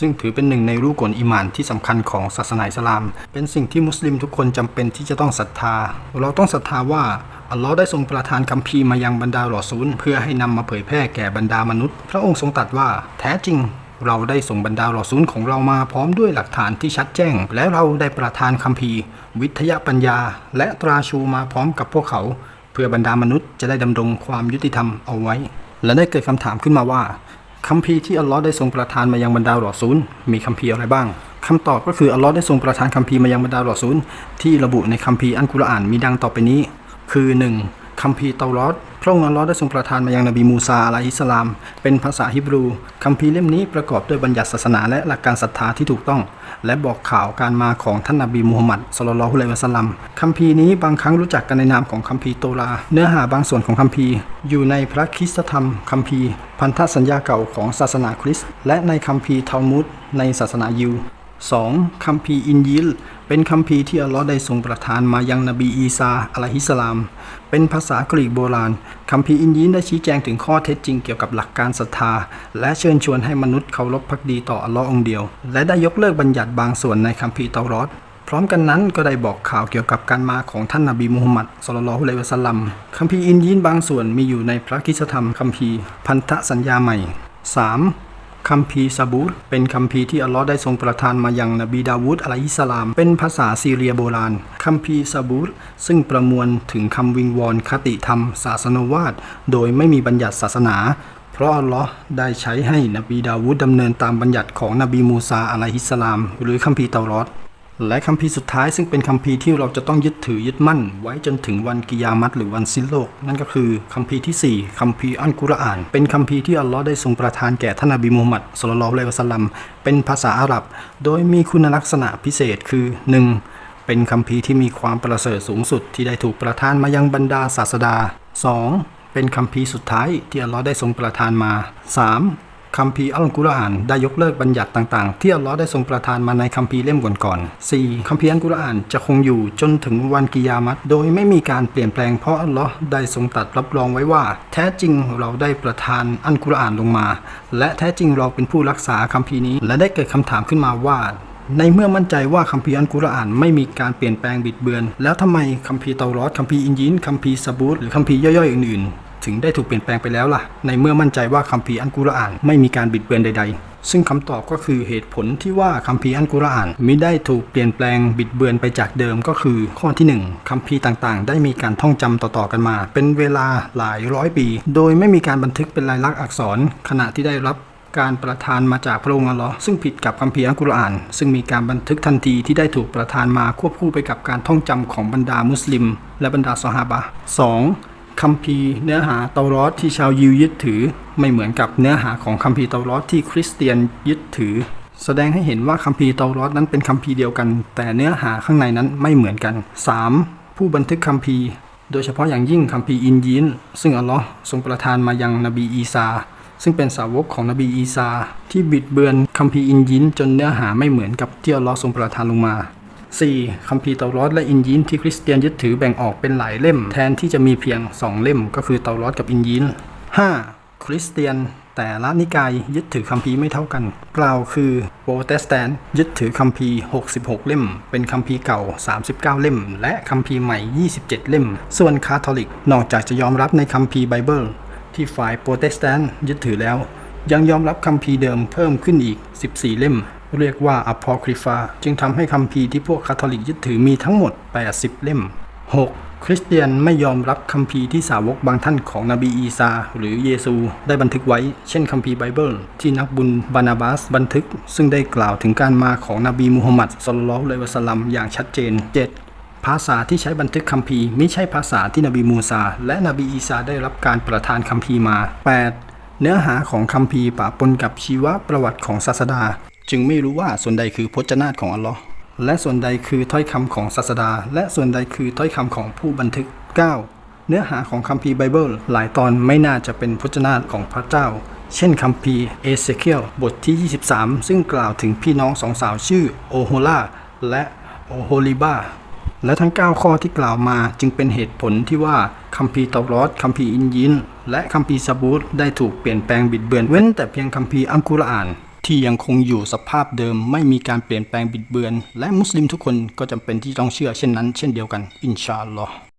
ซึ่งถือเป็นหนึ่งในรูกลอิมานที่สำคัญของศาสนาอิสลาม เป็นสิ่งที่มุสลิมทุกคนจำเป็นที่จะต้องศรัทธา เราต้องศรัทธาว่าอัลลอฮ์ได้ทรงประทานคัมภีร์มายังบรรดารอซูลเพื่อให้นำมาเผยแพร่แก่บรรดามนุษย์ พระองค์ทรงตรัสว่า แท้จริงเราได้ส่งบรรดารอซูลของเรามาพร้อมด้วยหลักฐานที่ชัดแจ้ง และเราได้ประทานคัมภีร์วิทยาปัญญา และตราชูมาพร้อมกับพวกเขา เพื่อบรรดามนุษย์จะได้ดำรงความยุติธรรมเอาไว้ และได้เกิดคำถามขึ้นมาว่า คัมภีร์ที่อัลลอฮ์ได้ทรงประทานมายังบรรดาหลอซูลมีคัมภีร์อะไรบ้างคำตอบก็คืออัลลอฮ์ได้ทรงประทานคัมภีร์มายังบรรดาหลอซูลที่ระบุในคัมภีร์อัลกุรอานมีดังต่อไปนี้ คือ 1. คัมภีร์เตารอดพระองค์อัลลอฮ์ได้ทรงประทานมายังนบีมูซาอะลัยฮิสลาม เป็นภาษาฮิบรู คัมภีร์เล่มนี้ประกอบด้วยบัญญัติศาสนาและหลักการศรัทธาที่ถูกต้อง และบอกข่าวการมาของท่านนบีมูฮัมมัดสุลลัลอฮุลัยวะสลัม คัมภีร์นี้บางครั้งรู้จักกันในนามของคัมภีร์โตรา เนื้อหาบางส่วนของคัมภีร์ อยู่ในพระคิสตธรรมคัมภีร์ พันธสัญญาเก่าของศาสนาคริสต์และในคัมภีร์ทัลมุดในศาสนายิว 2. คัมภีร์อินยิล เป็นคัมภีที่อัลลอฮ์ได้ทรงประทานมายังนบีอีซาอะลัยฮิสลาม เป็นภาษากรีกโบราณคัมภีอินยิลได้ชี้แจงถึงข้อเท็จจริงเกี่ยวกับหลักการศรัทธา และเชิญชวนให้มนุษย์เคารพพักดีต่ออัลลอฮ์องเดียว และได้ยกเลิกบัญญัติบางส่วนในคัมภีเตารอดพร้อมกันนั้นก็ได้บอกข่าวเกี่ยวกับการมาของท่านนบีมูฮัมมัดสุลลัลฮุอะลัยฮิวะสัลลัมคัมภีร์อินยิลบางส่วนมีอยู่ในพระคิสธรรมคัมภีร์พันธสัญญาใหม่ 3. คัมภีร์ซาบูรเป็นคัมภีร์ที่อัลลอฮ์ได้ทรงประทานมายังนบีดาวูดอะลัยฮิสลาม เป็นภาษาซีเรียโบราณ คัมภีร์ซาบูรซึ่งประมวลถึงคำวิงวอนคติธรรม ศาสนวาทโดยไม่มีบัญญัติศาสนา เพราะอัลลอฮ์ได้ใช้ให้นบีดาวูดดำเนินตามบัญญัติของนบีมูซาอะลัยฮิสสลาม หรือคัมภีร์เตารอด และคัมภีสุดท้ายซึ่งเป็นคัมภีที่เราจะต้องยึดถือยึดมั่น ไว้จนถึงวันกิยามัตหรือวันสิ้นโลก นั่นก็คือคัมภีที่4คัมภีอัลกุรอาน เป็นคัมภีที่อัลลอฮ์ได้ทรงประทานแก่ท่านนบีมูฮัมมัดสุลลัลลอฮุอะลัยฮิวะสัลลัมเป็นภาษาอาหรับ โดยมีคุณลักษณะพิเศษคือ 1. เป็นคัมภีที่มีความประเสริฐสูงสุดที่ได้ถูกประทานมายังบรรดาศาสดา 2. เป็นคัมภีสุดท้ายที่อัลลอฮ์ได้ทรงประทานมา 3. คัมภีร์อัลกุรอานได้ยกเลิกบัญญัติต่างๆ ที่อัลลอฮ์ได้ทรงประทานมาในคัมภีร์เล่มก่อนๆ 4. คัมภีร์อัลกุรอานจะคงอยู่จนถึงวันกิยามัตโดยไม่มีการเปลี่ยนแปลงเพราะอัลลอฮ์ได้ทรงตัดรับรองไว้ว่า แท้จริงเราได้ประทานอัลกุรอานลงมา และแท้จริงเราเป็นผู้รักษาคัมภีร์นี้ และได้เกิดคำถามขึ้นมาว่าในเมื่อมั่นใจว่าคัมภีร์อัลกุรอานไม่มีการเปลี่ยนแปลงบิดเบือน แล้วทำไมคัมภีร์เตารอดคัมภีร์อินยินคัมภีร์ซาบูตหรือคัมภีร์ย่อยๆอื่นๆ ถึงได้ถูกเปลี่ยนแปลงไปแล้วล่ะ ในเมื่อมั่นใจว่าคัมภีร์อัลกุรอานไม่มีการบิดเบือนใด ๆซึ่งคำตอบก็คือเหตุผลที่ว่าคัมภีร์อัลกุรอานมิได้ถูกเปลี่ยนแปลงบิดเบือนไปจากเดิมก็คือ ข้อที่1คัมภีร์ต่างๆ ได้มีการท่องจำต่อๆกันมา เป็นเวลาหลายร้อยปี โดยไม่มีการบันทึกเป็นลายลักษณ์อักษร ขณะที่ได้รับการประทานมาจากพระองค์อัลลอฮ์ซึ่งผิดกับคัมภีร์อัลกุรอาน ซึ่งมีการบันทึกทันทีที่ได้ถูกประทานมาควบคู่ไปกับการท่องจำของบรรดามุสลิม และบรรดาซอฮาบะ 2. คัมภีร์เนื้อหาเตารอดที่ชาวยิวยึดถือ ไม่เหมือนกับเนื้อหาของคัมภีร์เตารอดที่คริสเตียนยึดถือ แสดงให้เห็นว่าคัมภีร์เตารอดนั้นเป็นคัมภีร์เดียวกัน แต่เนื้อหาข้างในนั้นไม่เหมือนกัน 3. ผู้บันทึกคัมภีร์ โดยเฉพาะอย่างยิ่งคัมภีร์อินยินซึ่งอัลลอฮ์ทรงประทานมายังนบีอีซาซึ่งเป็นสาวกของนบีอีซาที่บิดเบือนคัมภีร์อินยินจนเนื้อหาไม่เหมือนกับที่อัลลอฮ์ทรงประทานลงมา 4. คัมภีร์เตารอดและอินยินที่คริสเตียนยึดถือแบ่งออกเป็นหลายเล่ม แทนที่จะมีเพียง 2 เล่ม ก็คือเตารอดกับอินยิน 5. คริสเตียนแต่ละนิกายยึดถือคัมภีร์ไม่เท่ากัน กล่าวคือโปรเตสแตนต์ยึดถือคัมภีร์ 66 เล่ม เป็นคัมภีร์เก่า 39 เล่ม และคัมภีร์ใหม่ 27 เล่ม ส่วนคาทอลิก นอกจากจะยอมรับในคัมภีร์ไบเบิลที่ฝ่ายโปรเตสแตนต์ยึดถือแล้ว ยังยอมรับคัมภีร์เดิมเพิ่มขึ้นอีก 14 เล่ม เรียกว่าอพอคริฟาจึงทำให้คัมภีร์ที่พวกคาทอลิกยึดถือมีทั้งหมด 80 เล่ม 6. คริสเตียนไม่ยอมรับคัมภีร์ที่สาวกบางท่านของนบีอีซา หรือเยซู ได้บันทึกไว้ เช่นคัมภีร์ไบเบิล ที่นักบุญบานาบาสบันทึก ซึ่งได้กล่าวถึงการมาของนบีมูฮัมมัดสุลลัลลอฮุอะลัยฮิวะสัลลัมอย่างชัดเจน 7. ภาษาที่ใช้บันทึกคัมภีร์ไม่ใช่ภาษาที่นบีมูซา และนบีอีซาได้รับการประทานคัมภีร์มา 8. เนื้อหาของคัมภีร์ปะปนกับชีวประวัติของศาสดา จึงไม่รู้ว่าส่วนใดคือพจนาตของอัลลอฮ์และส่วนใดคือถ้อยคำของศาสดา และส่วนใดคือถ้อยคำของผู้บันทึก 9. เนื้อหาของคัมภีร์ไบเบิลหลายตอนไม่น่าจะเป็นพจนาตของพระเจ้า เช่นคัมภีร์เอเซเคียลบทที่ 23 ซึ่งกล่าวถึงพี่น้องสองสาวชื่อโอโฮลาและโอโฮลิบาและทั้ง 9 ข้อที่กล่าวมาจึงเป็นเหตุผลที่ว่าคัมภีร์เตารอดคัมภีร์อินยินและคัมภีร์ซาบูตได้ถูกเปลี่ยนแปลงบิดเบือนเว้นแต่เพียงคัมภีร์อัลกุรอาน ที่ยังคงอยู่สภาพเดิม ไม่มีการเปลี่ยนแปลงบิดเบือน และมุสลิมทุกคนก็จำเป็นที่ต้องเชื่อเช่นนั้น เช่นเดียวกัน อินชาอัลลอฮ์